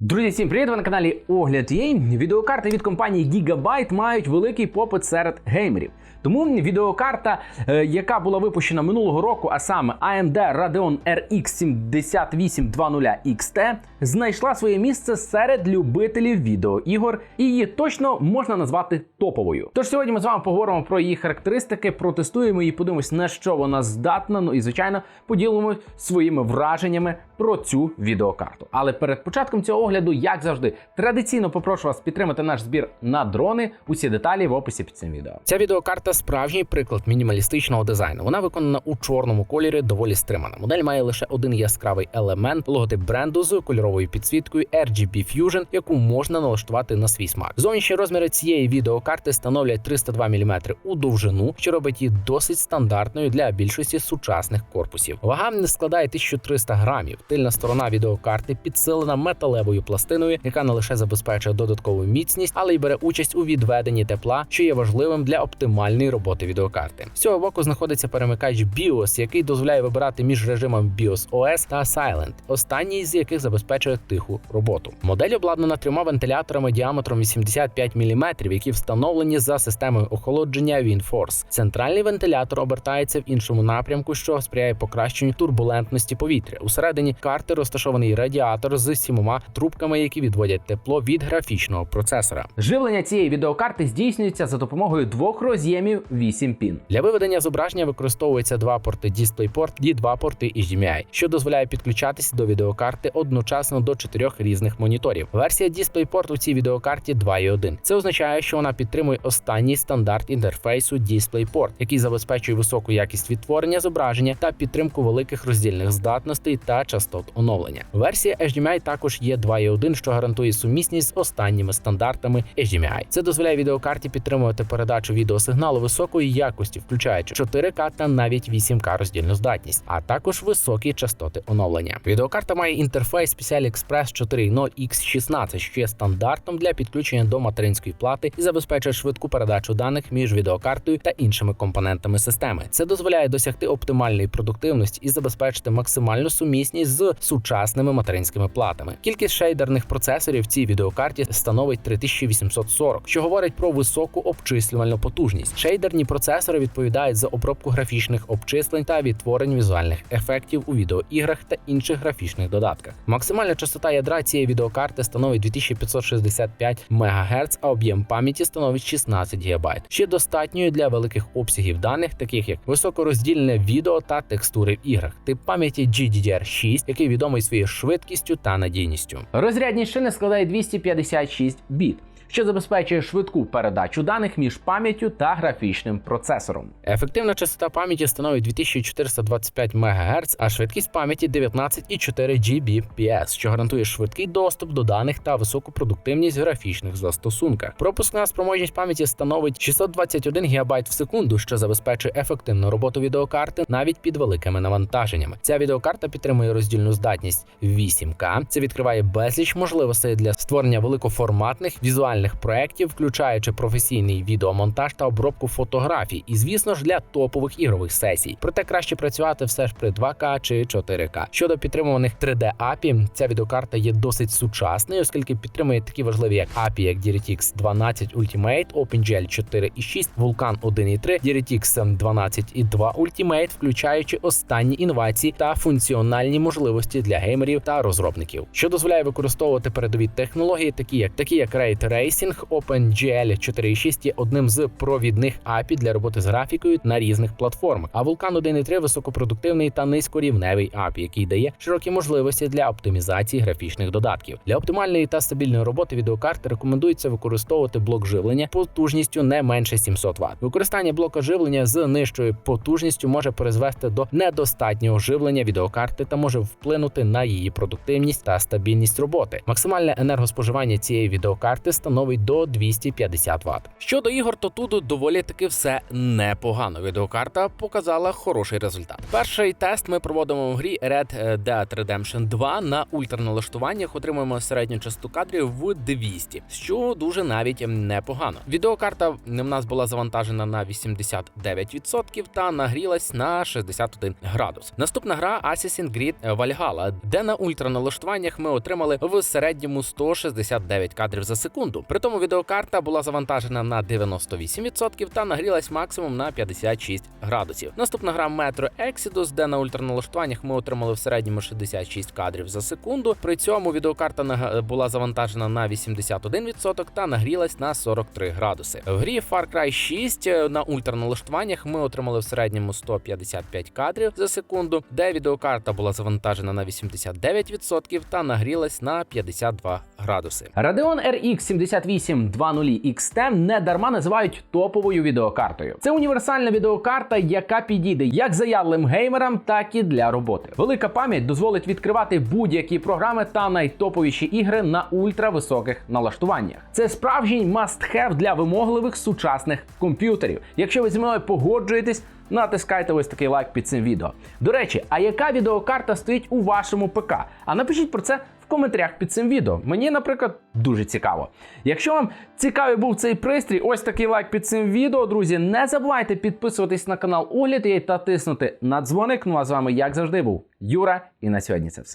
Друзі, всім привіт! Ви на каналі Огляд Є. Відеокарти від компанії Gigabyte мають великий попит серед геймерів. Тому відеокарта, е, яка була випущена минулого року, а саме AMD Radeon RX 7820 XT, знайшла своє місце серед любителів відеоігор, і її точно можна назвати топовою. Тож сьогодні ми з вами поговоримо про її характеристики, протестуємо і подивимось, на що вона здатна. Ну і звичайно, поділимося своїми враженнями про цю відеокарту. Але перед початком цього огляду, як завжди, традиційно попрошу вас підтримати наш збір на дрони. Усі деталі в описі під цим відео. Ця відеокарта справжній приклад мінімалістичного дизайну. Вона виконана у чорному кольорі, доволі стримана. Модель має лише один яскравий елемент, логотип бренду з кольоровою підсвіткою RGB Fusion, яку можна налаштувати на свій смак. Зовнішні розміри цієї відеокарти становлять 302 мм у довжину, що робить її досить стандартною для більшості сучасних корпусів. Вага не складає 1300 грамів. Тильна сторона відеокарти підсилена металевою пластиною, яка не лише забезпечує додаткову міцність, але й бере участь у відведенні тепла, що є важливим для оптимальної роботи відеокарти. З цього боку знаходиться перемикач BIOS, який дозволяє вибирати між режимом BIOS OS та Silent, останній з яких забезпечує тиху роботу. Модель обладнана трьома вентиляторами діаметром 85 мм, які встановлені за системою охолодження WinForce. Центральний вентилятор обертається в іншому напрямку, що сприяє покращенню турбулентності повітря. Усередині карти розташований радіатор з сімома трубками, які відводять тепло від графічного процесора. Живлення цієї відеокарти здійснюється за допомогою двох роз'ємів 8 пін. Для виведення зображення використовується два порти DisplayPort і два порти HDMI, що дозволяє підключатися до відеокарти одночасно до чотирьох різних моніторів. Версія DisplayPort у цій відеокарті 2.1. Це означає, що вона підтримує останній стандарт інтерфейсу DisplayPort, який забезпечує високу якість відтворення зображення та підтримку великих роздільних здатностей та частот оновлення. Версія HDMI також є 2.1, що гарантує сумісність з останніми стандартами HDMI. Це дозволяє відеокарті підтримувати передачу відеосигналу високої якості, включаючи 4К та навіть 8К роздільну здатність, а також високі частоти оновлення. Відеокарта має інтерфейс PCI Express 4.0 X16, що є стандартом для підключення до материнської плати і забезпечує швидку передачу даних між відеокартою та іншими компонентами системи. Це дозволяє досягти оптимальної продуктивності і забезпечити максимальну сумісність з сучасними материнськими платами. Кількість шейдерних процесорів в цій відеокарті становить 3840, що говорить про високу обчислювальну потужність. Шейдерні процесори відповідають за обробку графічних обчислень та відтворень візуальних ефектів у відеоіграх та інших графічних додатках. Максимальна частота ядра цієї відеокарти становить 2565 МГц, а об'єм пам'яті становить 16 ГБ. Ще достатньою для великих обсягів даних, таких як високороздільне відео та текстури в іграх, тип пам'яті GDDR6, який відомий своєю швидкістю та надійністю. Розрядність шини складає 256 біт. Що забезпечує швидку передачу даних між пам'яттю та графічним процесором. Ефективна частота пам'яті становить 2425 МГц, а швидкість пам'яті 19,4 Gbps, що гарантує швидкий доступ до даних та високу продуктивність в графічних застосунках. Пропускна спроможність пам'яті становить 621 ГБ в секунду, що забезпечує ефективну роботу відеокарти навіть під великими навантаженнями. Ця відеокарта підтримує роздільну здатність 8К. Це відкриває безліч можливостей для створення великоформатних візуальних проєктів, включаючи професійний відеомонтаж та обробку фотографій, і звісно ж для топових ігрових сесій. Проте краще працювати все ж при 2К чи 4К. Щодо підтримуваних 3D API, ця відеокарта є досить сучасною, оскільки підтримує такі важливі як API, як DirectX 12 Ultimate, OpenGL 4.6, Vulkan 1.3, DirectX 12.2 Ultimate, включаючи останні інновації та функціональні можливості для геймерів та розробників, що дозволяє використовувати передові технології, такі як такі як Ray Tracing, OpenGL 4.6 є одним з провідних API для роботи з графікою на різних платформах. А Vulkan 1.3 високопродуктивний та низькорівневий API, який дає широкі можливості для оптимізації графічних додатків. Для оптимальної та стабільної роботи відеокарти рекомендується використовувати блок живлення потужністю не менше 700 Вт. Використання блока живлення з нижчою потужністю може призвести до недостатнього живлення відеокарти та може вплинути на її продуктивність та стабільність роботи. Максимальне енергоспоживання цієї відеокарти становить становить до 250 Вт. Щодо ігор, то тут доволі таки все непогано. Відеокарта показала хороший результат. Перший тест ми проводимо в грі Red Dead Redemption 2 на ультраналаштуваннях. Отримуємо середню частоту кадрів в 200, що дуже навіть непогано. Відеокарта в нас була завантажена на 89% та нагрілась на 61 градус. Наступна гра Assassin's Creed Valhalla, де на ультраналаштуваннях ми отримали в середньому 169 кадрів за секунду. При тому відеокарта була завантажена на 98% та нагрілась максимум на 56 градусів. Наступна гра Metro Exodus, де на ультраналаштуваннях ми отримали в середньому 66 кадрів за секунду. При цьому відеокарта нага- була завантажена на 81% та нагрілась на 43 градуси. В грі Far Cry 6 е, на ультраналаштуваннях ми отримали в середньому 155 кадрів за секунду, де відеокарта була завантажена на 89% та нагрілась на 52 градуси. Radeon RX 7820 XT не дарма називають топовою відеокартою. Це універсальна відеокарта, яка підійде як заявлим геймерам, так і для роботи. Велика пам'ять дозволить відкривати будь-які програми та найтоповіші ігри на ультрависоких налаштуваннях. Це справжній must-have для вимогливих сучасних комп'ютерів. Якщо ви зі мною погоджуєтесь, натискайте ось такий лайк під цим відео. До речі, а яка відеокарта стоїть у вашому ПК? А напишіть про це в коментарях під цим відео. Мені, наприклад, дуже цікаво. Якщо вам цікавий був цей пристрій, ось такий лайк під цим відео, друзі. Не забувайте підписуватись на канал Огляд та тиснути на дзвоник. Ну а з вами, як завжди, був Юра. І на сьогодні це все.